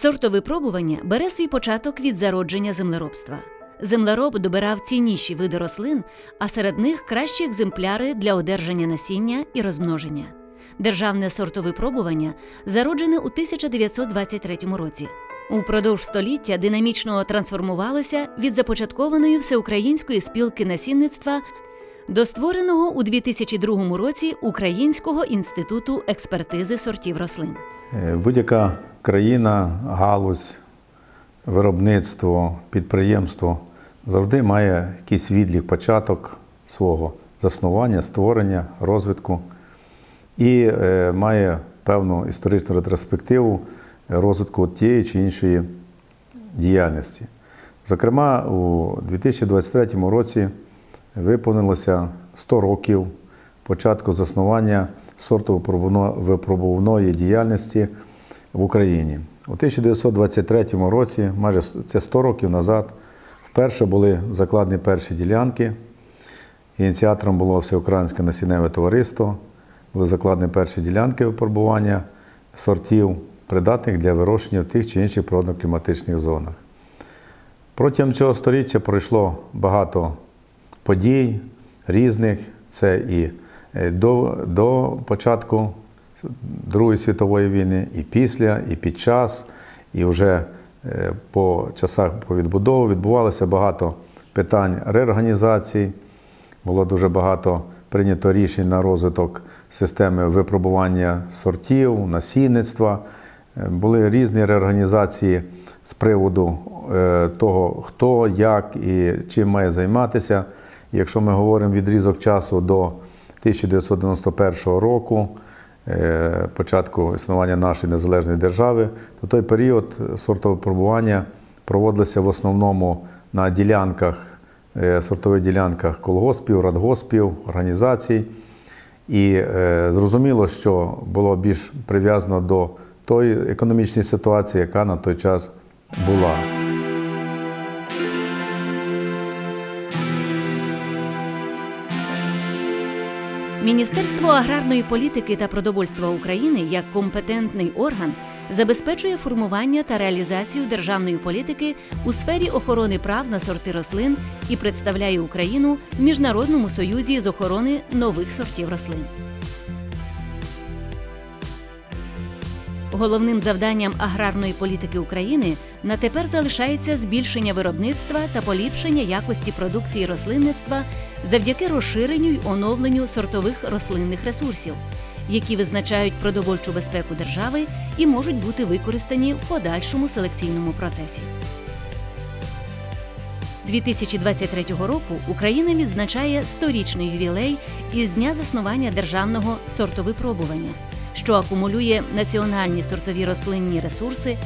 Сортовипробування бере свій початок від зародження землеробства. Землероб добирав цінніші види рослин, а серед них кращі екземпляри для одержання насіння і розмноження. Державне сортовипробування зароджене у 1923 році. Упродовж століття динамічно трансформувалося від започаткованої всеукраїнської спілки насінництва до створеного у 2002 році Українського інституту експертизи сортів рослин. Е, Будь-яка країна, галузь, виробництво, підприємство завжди має якийсь відлік, початок свого заснування, створення, розвитку і е, має певну історичну ретроспективу розвитку тієї чи іншої діяльності. Зокрема, у 2023 році виповнилося 100 років початку заснування сортово-випробувної діяльності в Україні. У 1923 році, майже це 100 років назад, вперше були закладені перші ділянки. Ініціатором було Всеукраїнське насінневе товариство, були закладені перші ділянки випробування сортів, придатних для вирощення в тих чи інших природно-кліматичних зонах. Протягом цього століття пройшло багато подій різних. Це і е, до, до початку Другої світової війни, і після, і під час, і вже е, по часах по відбудові відбувалося багато питань реорганізації. Було дуже багато прийнято рішень на розвиток системи випробування сортів, насінництва. Е, Були різні реорганізації з приводу того, хто, як і чим має займатися. Якщо ми говоримо відрізок часу до 1991 року, е, початку існування нашої незалежної держави, то той період сортовипробування проводилося в основному на ділянках, е, сортових ділянках колгоспів, радгоспів, організацій. І е, зрозуміло, що було більш прив'язано до тої економічної ситуації, яка на той час була. Міністерство аграрної політики та продовольства України як компетентний орган забезпечує формування та реалізацію державної політики у сфері охорони прав на сорти рослин і представляє Україну в Міжнародному союзі з охорони нових сортів рослин. Головним завданням аграрної політики України на тепер залишається збільшення виробництва та поліпшення якості продукції рослинництва завдяки розширенню й оновленню сортових рослинних ресурсів, які визначають продовольчу безпеку держави і можуть бути використані в подальшому селекційному процесі. 2023 року Україна відзначає 100-річний ювілей із дня заснування державного сортовипробування, що акумулює національні сортові рослинні ресурси,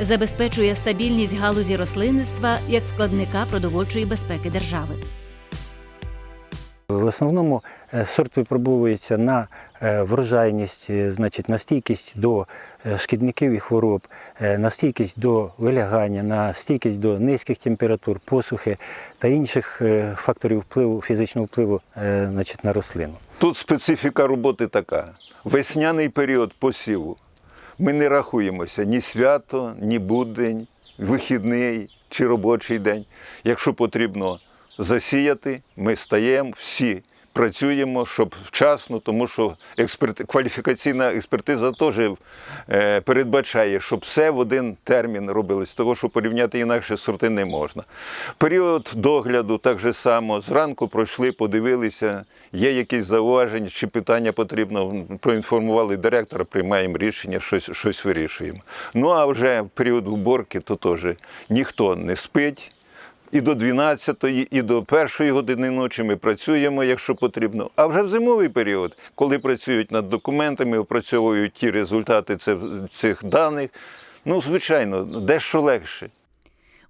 забезпечує стабільність галузі рослинництва як складника продовольчої безпеки держави. В основному е, сорт випробовується на е, врожайність, е, значить, на стійкість до шкідників і хвороб, на стійкість до вилягання, на стійкість до низьких температур, посухи та інших факторів впливу, фізичного впливу значить, на рослину. Тут специфіка роботи така: весняний період посіву. Ми не рахуємося ні свято, ні будень, вихідний чи робочий день. Якщо потрібно засіяти, ми стаємо всі. Працюємо, щоб вчасно, тому що експерт, кваліфікаційна експертиза теж е, передбачає, щоб все в один термін робилось, того що порівняти інакше сорти не можна. Період догляду так же само. Зранку пройшли, подивилися, є якісь зауваження, чи питання потрібно, проінформували директора, приймаємо рішення, щось, щось вирішуємо. Ну а вже період уборки, то теж ніхто не спить. І до 12-ї, і до першої години ночі ми працюємо, якщо потрібно. А вже в зимовий період, коли працюють над документами, опрацьовують ті результати цих даних, ну, звичайно, дещо легше.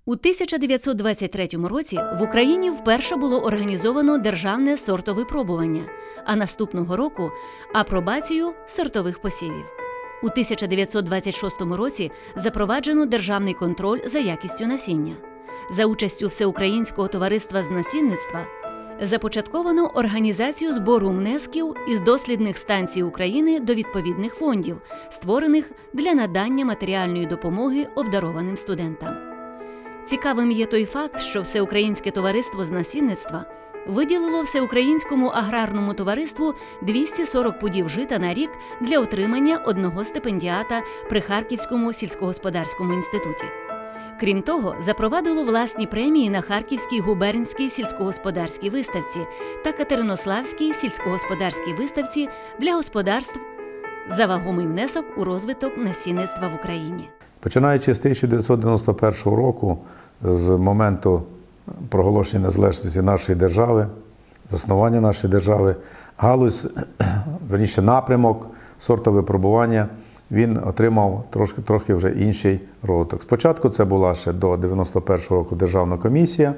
У 1923 році в Україні вперше було організовано державне сортовипробування, а наступного року апробацію сортових посівів. У 1926 році запроваджено державний контроль за якістю насіння. За участю Всеукраїнського товариства з насінництва Започатковано організацію збору внесків із дослідних станцій України до відповідних фондів, створених для надання матеріальної допомоги обдарованим студентам. Цікавим є той факт, що Всеукраїнське товариство з насінництва виділило Всеукраїнському аграрному товариству 240 пудів жита на рік для отримання одного стипендіата при Харківському сільськогосподарському інституті. Крім того, запровадило власні премії на Харківській губернській сільськогосподарській виставці та Катеринославській сільськогосподарській виставці для господарств за вагомий внесок у розвиток насінництва в Україні. Починаючи з 1991 року, з моменту проголошення незалежності нашої держави, заснування нашої держави, галузь, верніше напрямок сортовипробування, він отримав трошки, трохи вже інший розвиток. Спочатку це була ще до 91-го року державна комісія.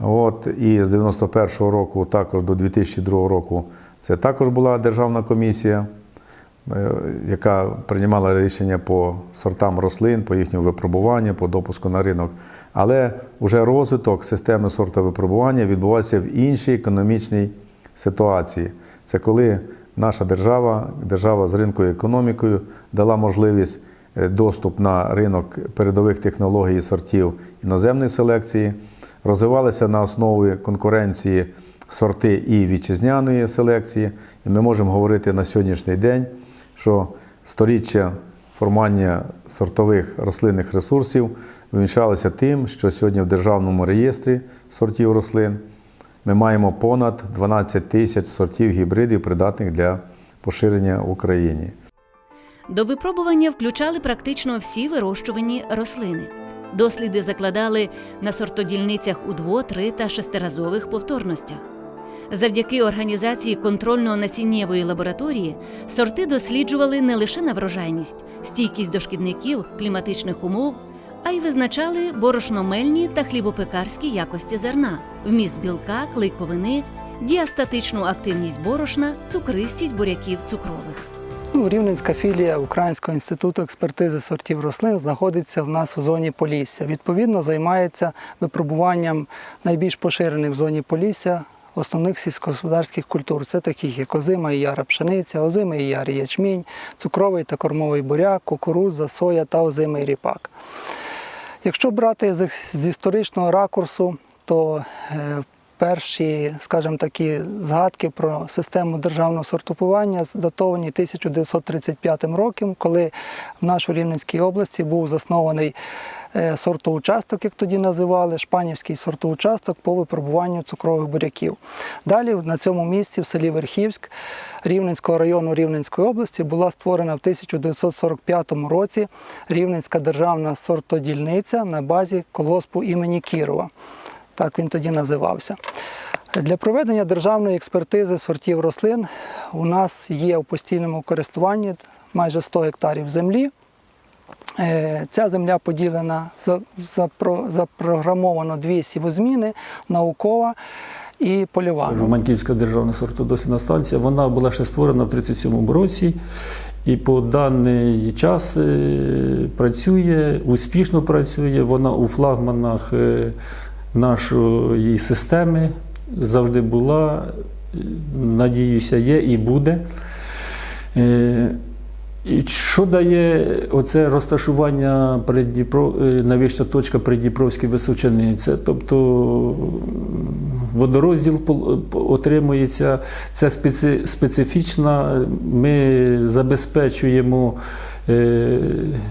От, і з 91-го року, також до 2002 року, це також була державна комісія, е, яка приймала рішення по сортам рослин, по їхньому випробуванню, по допуску на ринок. Але вже розвиток системи сортовипробування відбувається в іншій економічній ситуації. Це коли наша держава, держава з ринковою економікою, дала можливість е, доступ на ринок передових технологій і сортів іноземної селекції, розвивалися на основі конкуренції сорти і вітчизняної селекції. І ми можемо говорити на сьогоднішній день, що сторіччя формування сортових рослинних ресурсів вивінчалося тим, що сьогодні в державному реєстрі сортів рослин ми маємо понад 12 тисяч сортів гібридів, придатних для поширення в Україні. До випробування включали практично всі вирощувані рослини. Досліди закладали на сортодільницях у дво, три та шестиразових повторностях. Завдяки організації контрольно-насіннєвої лабораторії сорти досліджували не лише на врожайність, стійкість до шкідників, кліматичних умов, а й визначали борошномельні та хлібопекарські якості зерна, вміст білка, клейковини, діастатичну активність борошна, цукристість буряків цукрових. Ну, Рівненська філія Українського інституту експертизи сортів рослин знаходиться в нас у зоні Полісся. Відповідно, займається випробуванням найбільш поширених в зоні Полісся основних сільськогосподарських культур. Це таких як озима і яра пшениця, озима і яр ячмінь, цукровий та кормовий буряк, кукурудза, соя та озимий ріпак. Якщо брати з, історичного ракурсу, то е, перші, скажімо такі, згадки про систему державного сортупування датовані 1935 роком, коли в нашій Рівненській області був заснований е, сортоучасток, як тоді називали, Шпанівський сортоучасток по випробуванню цукрових буряків. Далі на цьому місці, в селі Верхівськ Рівненського району Рівненської області, була створена в 1945 році Рівненська державна сортодільниця на базі колгоспу імені Кірова. Так він тоді називався. Для проведення державної експертизи сортів рослин у нас є в постійному користуванні майже 100 гектарів землі. Е, Ця земля поділена, запрограмовано дві сівозміни, наукова і польова. Романтівська державна сортодослідна станція. Вона була ще створена в 1937 році і по даний час е, працює, успішно працює. Вона у флагманах е, нашої системи завжди була. Надіюся, є і буде. Е, І що дає оце розташування Придніпро, е, найвища точка Придніпровської Височини? Це тобто водорозділ отримується, це специ, специфічна. Ми забезпечуємо. е,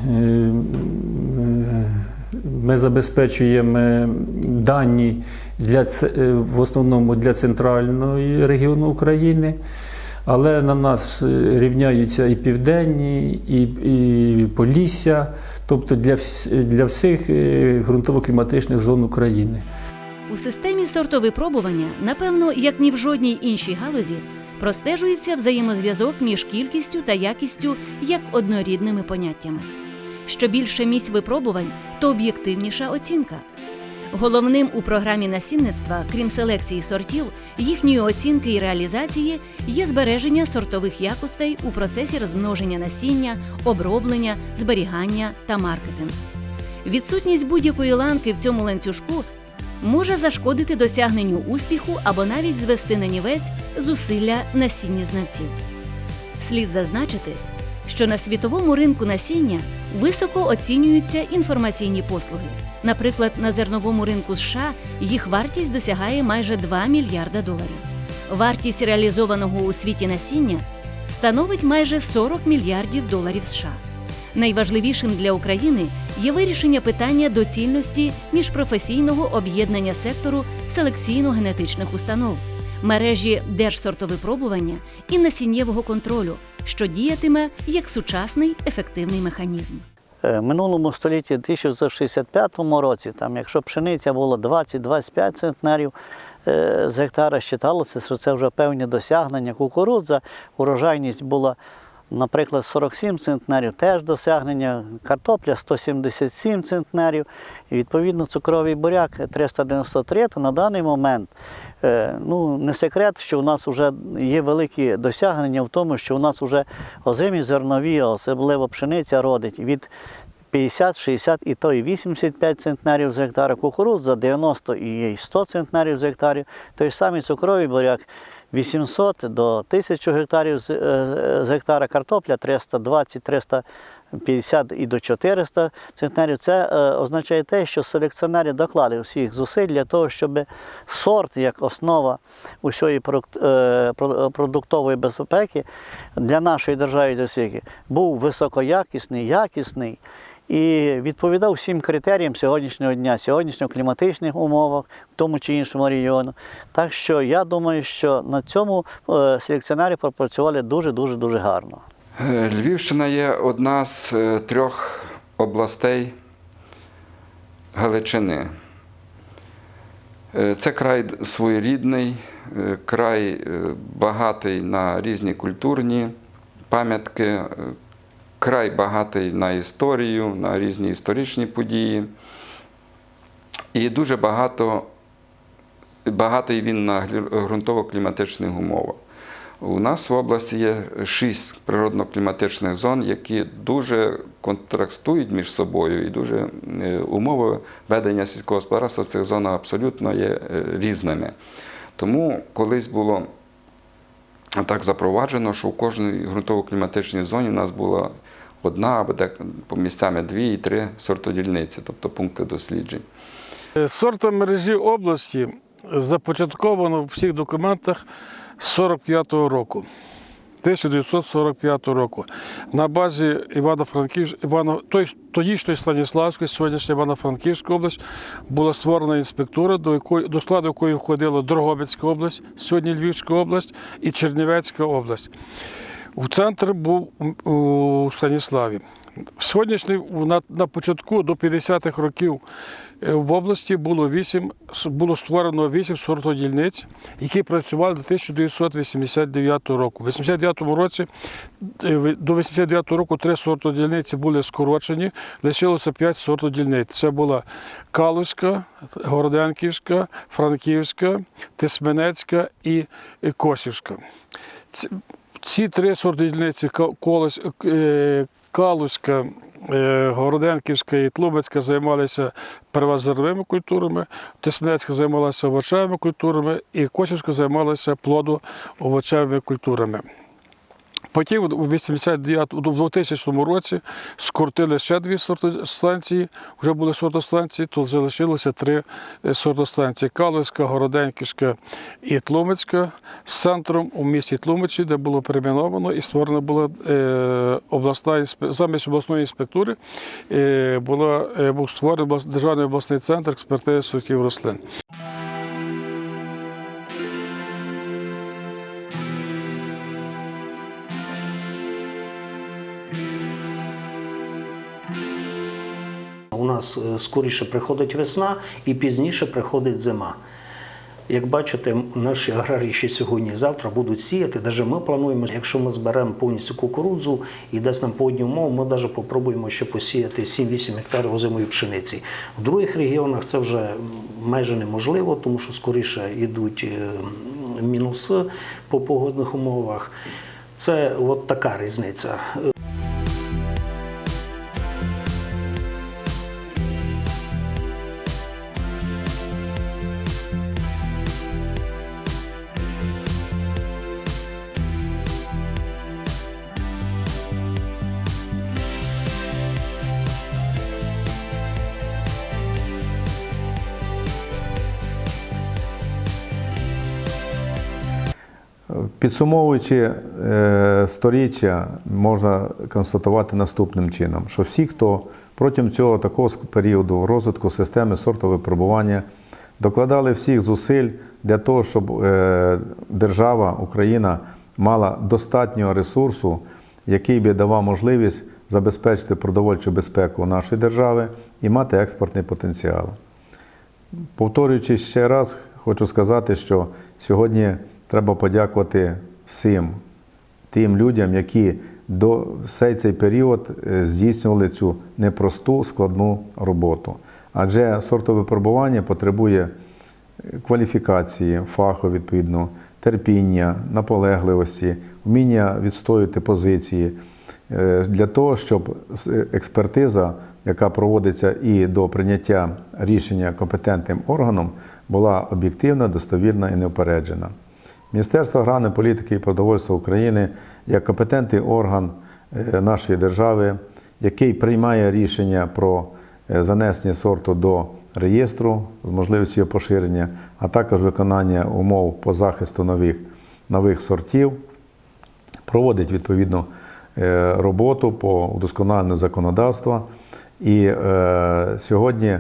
е, ми забезпечуємо дані для, е, в основному для центральної регіону України. Але на нас е, рівняються і південні, і, і Полісся, тобто для, для всіх е, ґрунтово-кліматичних зон України. У системі сортовипробування, напевно, як ні в жодній іншій галузі, простежується взаємозв'язок між кількістю та якістю як однорідними поняттями. Що більше місць випробувань, то об'єктивніша оцінка. Головним у програмі насінництва, крім селекції сортів, їхньої оцінки і реалізації, є збереження сортових якостей у процесі розмноження насіння, оброблення, зберігання та маркетинг. Відсутність будь-якої ланки в цьому ланцюжку може зашкодити досягненню успіху або навіть звести на нівець зусилля насіння знавців. Слід зазначити, що на світовому ринку насіння високо оцінюються інформаційні послуги. Наприклад, на зерновому ринку США їх вартість досягає майже 2 мільярда доларів. Вартість реалізованого у світі насіння становить майже 40 мільярдів доларів США. Найважливішим для України є вирішення питання доцільності міжпрофесійного об'єднання сектору селекційно-генетичних установ, мережі держсортовипробування і насіннєвого контролю, що діятиме як сучасний ефективний механізм. Е, минулому столітті, 1965 році, там, якщо пшениця було 20-25 центнерів е, з гектара, вважалося, що це вже певні досягнення. Кукурудза, урожайність була, наприклад, 47 центнерів, теж досягнення, картопля 177 центнерів, і відповідно цукровий буряк 393, то на даний момент е, ну, не секрет, що у нас вже є великі досягнення в тому, що у нас вже озимі зернові, особливо пшениця родить від 50, 60 і то і 85 центнерів з гектара, кукурудза 90 і 100 центнерів з гектарів, той самий цукровий буряк 800 до 1000 гектарів з, е, з гектара, картопля 320, 350 і до 400 центнерів. Це е, означає те, що селекціонери доклади всіх зусиль для того, щоб сорт як основа усієї е, про- продуктової безпеки для нашої держави для був високоякісний, якісний і відповідав всім критеріям сьогоднішнього дня, сьогоднішніх кліматичних умовах, в тому чи іншому регіону. Так що я думаю, що на цьому е, селекціонери пропрацювали дуже дуже дуже гарно. Е, Львівщина є одна з е, трьох областей Галичини. Е, Це край своєрідний, край багатий на різні культурні пам'ятки, край багатий на історію, на різні історичні події. І дуже багато, багатий він на ґрунтово-кліматичних умовах. У нас в області є шість природно-кліматичних зон, які дуже контрастують між собою, і дуже е, умови ведення сільського господарства в цих зонах абсолютно є е, різними. Тому колись було так запроваджено, що в кожній ґрунтово-кліматичній зоні у нас була одна або де по місцями дві і три сортодільниці, тобто пункти досліджень. Сорта мережі області започатковано в всіх документах 45-го року. 1945 року на базі Івано-Франківськ, Івано, тодішньої Станіславської, сьогоднішня Івано-Франківська область, була створена інспектура, до, якої, до складу якої входила Дрогобицька область, сьогодні Львівська область і Чернівецька область. У центр був у Станіславі. Сьогоднішній на, на початку до 50-х років в області було 8, було створено 8 сортодільниць, які працювали до 1989 року. У 89 році е, до 89 року три сортодільниці були скорочені, лишилося 5 сортодільниць. Це була Калузька, Городенківська, Франківська, Тисменецька і е, Косівська. Ці- три сорти дільниці Е, Городенківська і Тлубецька займалися первозерновими культурами, Тисменецька займалася овочевими культурами і Косівська займалася плодоовочевими культурами. Потім у 89, у 2000 році скоротили ще дві сортостанції, вже були сортостанції, то залишилося три е, сортостанції: Калицька, Городенківська і Тлумацька з центром у місті Тлумачі, де було перейменовано і створена була е, обласна замість обласної інспектури, е, була, був створений державний обласний центр експертизи сортів рослин. Нас е, скоріше приходить весна і пізніше приходить зима. Як бачите, наші аграрії ще сьогодні і завтра будуть сіяти. Навіть ми плануємо, якщо ми зберемо повністю кукурудзу і дасть нам погодні умови, ми навіть попробуємо ще посіяти 7-8 гектарів озимої пшениці. В других регіонах це вже майже неможливо, тому що скоріше йдуть е, мінуси по погодних умовах. Це от така різниця. Підсумовуючи е, сторіччя, можна констатувати наступним чином, що всі, хто протягом цього такого періоду розвитку системи сортового випробування докладали всіх зусиль для того, щоб е, держава, Україна мала достатньо ресурсу, який би давав можливість забезпечити продовольчу безпеку нашої держави і мати експортний потенціал. Повторюючи ще раз, хочу сказати, що сьогодні треба подякувати всім тим людям, які до всей цей період е, здійснювали цю непросту складну роботу. Адже сортове випробування потребує кваліфікації, фаху відповідно, терпіння, наполегливості, вміння відстоювати позиції е, для того, щоб експертиза, яка проводиться і до прийняття рішення компетентним органом, була об'єктивна, достовірна і неупереджена. Міністерство аграрної політики і продовольства України як компетентний орган е, нашої держави, який приймає рішення про е, занесення сорту до реєстру з можливістю його поширення, а також виконання умов по захисту нових, нових сортів, проводить відповідно е, роботу по удосконаленню законодавства і е, сьогодні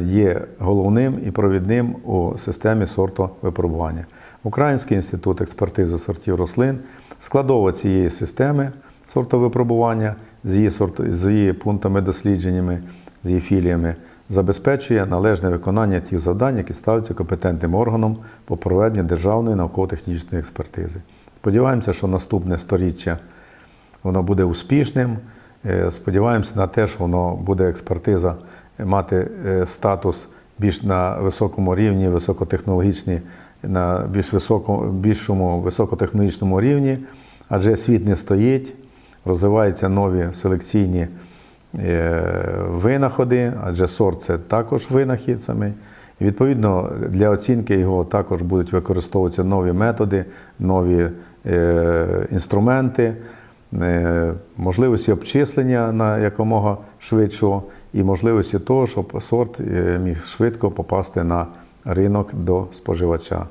є головним і провідним у системі сортовипробування. Український інститут експертизи сортів рослин складово цієї системи сортовипробування з її, сорт- з її пунктами дослідженнями, з її філіями забезпечує належне виконання тих завдань, які ставляться компетентним органом по проведенню державної науково-технічної експертизи. Сподіваємося, що наступне сторіччя воно буде успішним. Е, Сподіваємося на те, що воно буде експертиза мати е, статус більш на високому рівні, високотехнологічний, на більш високо, більшому високотехнологічному рівні, адже світ не стоїть, розвиваються нові селекційні е, винаходи, адже сорт це також винахід самий. І відповідно для оцінки його також будуть використовуватися нові методи, нові е, інструменти, е, можливості обчислення на якомога швидшого і можливості того, щоб сорт міг швидко попасти на ринок до споживача.